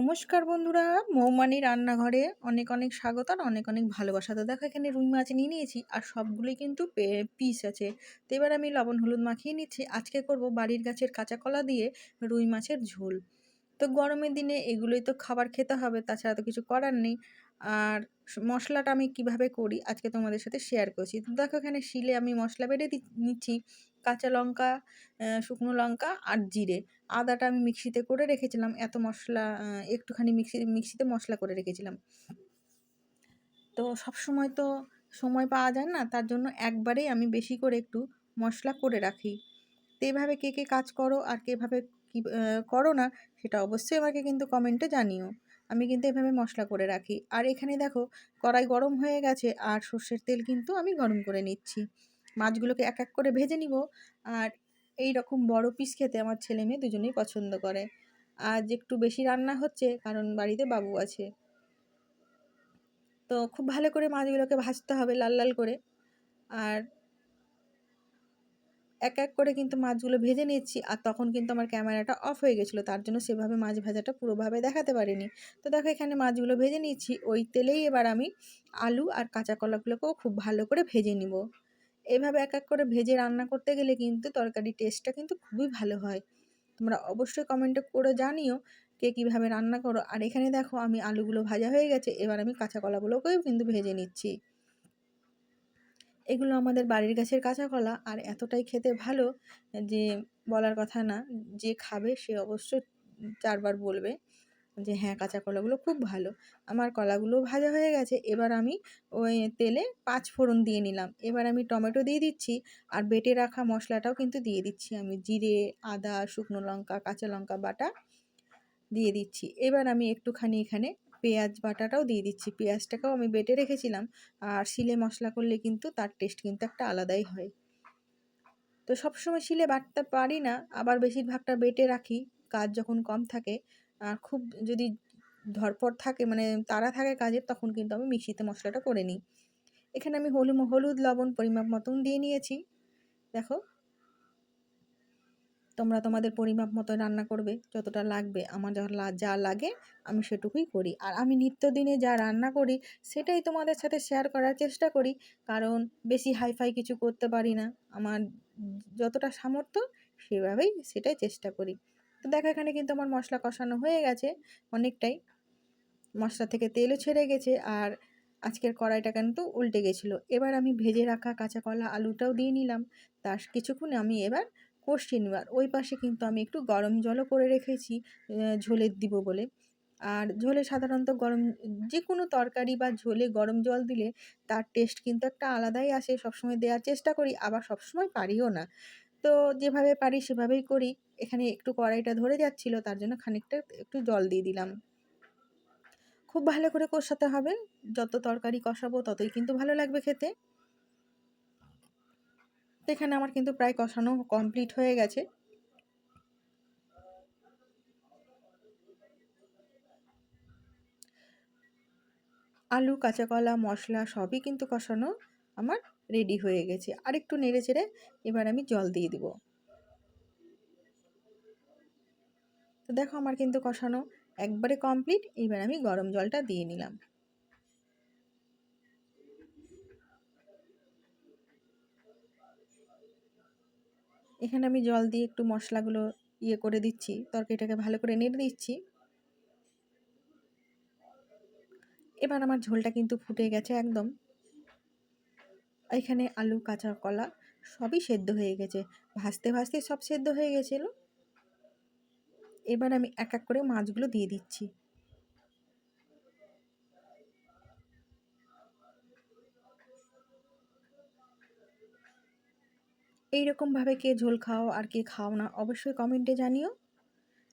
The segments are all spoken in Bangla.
নমস্কার বন্ধুরা, মৌমানি রান্নাঘরে অনেক অনেক স্বাগত আর অনেক অনেক ভালোবাসা। তো দেখো, এখানে রুই মাছ নিয়ে নিয়েছি আর সবগুলোই কিন্তু পিস আছে। তো এবার আমি লবণ, হলুদ মাখিয়ে নিচ্ছি। আজকে করব বাড়ির গাছের কাঁচা কলা দিয়ে রুই মাছের ঝোল। তো গরমের দিনে এগুলোই তো খাবার খেতে হবে, তাছাড়া তো কিছু করার নেই। আর মশলাটা আমি কীভাবে করি আজকে তোমাদের সাথে শেয়ার করছি। তো দেখো, এখানে শিলে আমি মশলা বেড়ে দি, নিচ্ছি। কাঁচা লঙ্কা শুকনো লঙ্কা আর জিরে। আদাটা আমি মিক্সিতে করে রেখেছিলাম। এত মশলা একটুখানি মিক্সি, মিক্সিতে মশলা করে রেখেছিলাম। তো সব সময় তো সময় পাওয়া যায় না, তার জন্য একবারেই আমি বেশি করে একটু মশলা করে রাখি। তো এভাবে কে কে কাজ করো আর কেভাবে কী করো না, সেটা অবশ্যই আমাকে কিন্তু কমেন্টে জানিও। আমি কিন্তু এভাবে মশলা করে রাখি। আর এখানে দেখো, কড়াই গরম হয়ে গেছে আর সর্ষের তেল কিন্তু আমি গরম করে নিচ্ছি। মাছগুলোকে এক এক করে ভেজে নিব। আর এই রকম বড় পিস খেতে আমার ছেলে মেয়ে দুজনেই পছন্দ করে। আজ একটু বেশি রান্না হচ্ছে, কারণ বাড়িতে বাবু আছে। তো খুব ভালো করে মাছগুলোকে ভাজতে হবে লাল লাল করে। আর এক এক করে কিন্তু মাছগুলো ভেজে নিচ্ছি, আর তখন কিন্তু আমার ক্যামেরাটা অফ হয়ে গেছিল, তার জন্য সেভাবে মাছ ভাজাটা পুরোভাবে দেখাতে পারিনি। তো দেখো এখানে মাছগুলো ভেজে নিচ্ছি, ওই তেলেই এবার আমি আলু আর কাঁচা কলাগুলোকেও খুব ভালো করে ভেজে নিব। এভাবে এক এক করে ভেজে রান্না করতে গেলে কিন্তু তরকারি টেস্টটা কিন্তু খুবই ভালো হয়। তোমরা অবশ্যই কমেন্টে করে জানিও কে কীভাবে রান্না করো। আর এখানে দেখো আমি আলুগুলো ভাজা হয়ে গেছে, এবার আমি কাঁচা কলাগুলোকেও কিন্তু ভেজে নিচ্ছি। এগুলো আমাদের বাড়ির গাছের কাঁচা কলা, আর এতটাই খেতে ভালো যে বলার কথা না, যে খাবে সে অবশ্যই চারবার বলবে। যে হ্যাঁ কাঁচা কলাগুলো খুব ভালো। আমার কলাগুলো ভাজা হয়ে গেছে, এবার আমি ওই তেলে পাঁচ ফোড়ন দিয়ে নিলাম। এবার আমি টমেটো দিয়ে দিচ্ছি আর বেটে রাখা মশলাটাও কিন্তু দিয়ে দিচ্ছি আমি। জিরে, আদা, শুকনো লঙ্কা, কাঁচা লঙ্কা বাটা দিয়ে দিচ্ছি। এবার আমি একটুখানি এখানে পেঁয়াজ বাটাটাও দিয়ে দিচ্ছি। পেঁয়াজটাকেও আমি বেটে রেখেছিলাম আর শিলে মশলা করলে কিন্তু তার টেস্ট কিন্তু একটা আলাদাই হয়। তো সবসময় শিলে বাটতে পারি না, আবার বেশিরভাগটা বেটে রাখি, কাজ যখন কম থাকে আর খুব যদি ধরপড় থাকে মানে তারা থাকে কাজের, তখন কিন্তু আমি মিক্সিতে মশলাটা করে নিই। এখানে আমি হলুদ হলুদ, লবণ, পরিমাপ মতন দিয়ে নিয়েছি। দেখো। তোমরা তোমাদের পরিমাপ মতো রান্না করবে, যতটা লাগবে। আমার যখন যা লাগে, আমি সেটুকুই করি। আর আমি নিত্যদিনে যা রান্না করি, সেটাই তোমাদের সাথে শেয়ার করার চেষ্টা করি। কারণ বেশি হাইফাই কিছু করতে পারি না। আমার যতটা সামর্থ্য, সেভাবেই সেটাই চেষ্টা করি। তো দেখো এখানে কিন্তু আমার মশলা কষানো হয়ে গেছে অনেকটাই। মশলা থেকে তেলও ছেড়ে গেছে আর আজকের কড়াইটা কিন্তু উল্টে গেছিল। এবার আমি ভেজে রাখা কাঁচা কলা আলুটাও দিয়ে নিলাম। তার কিছুক্ষণ আমি এবার কষিয়ে নেবার ওই পাশে কিন্তু আমি একটু গরম জলও করে রেখেছি ঝোলে দিব বলে। আর ঝোলে সাধারণত গরম যে কোনো তরকারি বা ঝোলে গরম জল দিলে তার টেস্ট কিন্তু একটা আলাদাই আসে। সবসময় দেওয়ার চেষ্টা করি, আবার সবসময় পারিও না। তো যেভাবে পারি সেভাবেই করি। এখানে একটু কড়াইটা ধরে যাচ্ছিল, তার জন্য খানিকটা একটু জল দিয়ে দিলাম। খুব ভালো করে কষাতে হবে, যত তরকারি কষাবো ততই কিন্তু ভালো লাগবে খেতে। এখানে আমার কিন্তু প্রায় কষানো কমপ্লিট হয়ে গেছে। আলু কাঁচা কলা মশলা সবই কিন্তু কষানো আমার রেডি হয়ে গেছে। আর একটু নেড়ে চেড়ে এবার আমি জল দিয়ে দিব। তো দেখো আমার কিন্তু কষানো একবারে কমপ্লিট এবার আমি গরম জলটা দিয়ে নিলাম। এখানে আমি জল দিয়ে একটু মশলাগুলো ইয়ে করে দিচ্ছি, তরকারিটাকে ভালো করে নেড়ে দিচ্ছি। এবার আমার ঝোলটা কিন্তু ফুটে গেছে একদম। এখানে আলু, কাঁচা কলা সবই সেদ্ধ হয়ে গেছে। ভাজতে ভাজতে সব সেদ্ধ হয়ে গেছিল। এবার আমি এক এক করে মাছগুলো দিয়ে দিচ্ছি। এইরকমভাবে কে ঝোল খাও আর কে খাও না অবশ্যই কমেন্টে জানিও।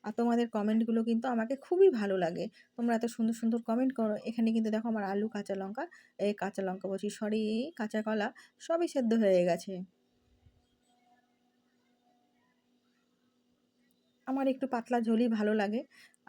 আর তোমাদের কমেন্টগুলো কিন্তু আমাকে খুবই ভালো লাগে। তোমরা এত সুন্দর সুন্দর কমেন্ট করো। এখানে কিন্তু দেখো আমার আলু, কাঁচা লঙ্কা, এই কাঁচা লঙ্কা বলছি, সরি, কাঁচা কলা সবই সেদ্ধ হয়ে গেছে। আমার একটু পাতলা ঝোলই ভালো লাগে।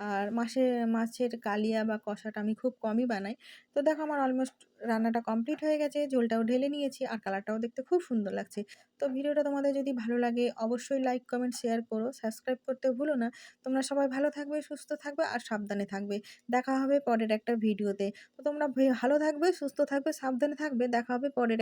আর মাসে, মাছের কালিয়া বা কষাটা আমি খুব কমই বানাই। তো দেখো আমার অলমোস্ট রান্নাটা কমপ্লিট হয়ে গেছে, ঝোলটাও ঢেলে নিয়েছি আর কালারটাও দেখতে খুব সুন্দর লাগছে। তো ভিডিওটা তোমাদের যদি ভালো লাগে অবশ্যই লাইক কমেন্ট শেয়ার করো সাবস্ক্রাইব করতে ভুলো না। তোমরা সবাই ভালো থাকবে, সুস্থ থাকবে আর সাবধানে থাকবে। দেখা হবে পরের একটা ভিডিওতে। তো তোমরা ভালো থাকবে, সুস্থ থাকবে, সাবধানে থাকবে। দেখা হবে পরের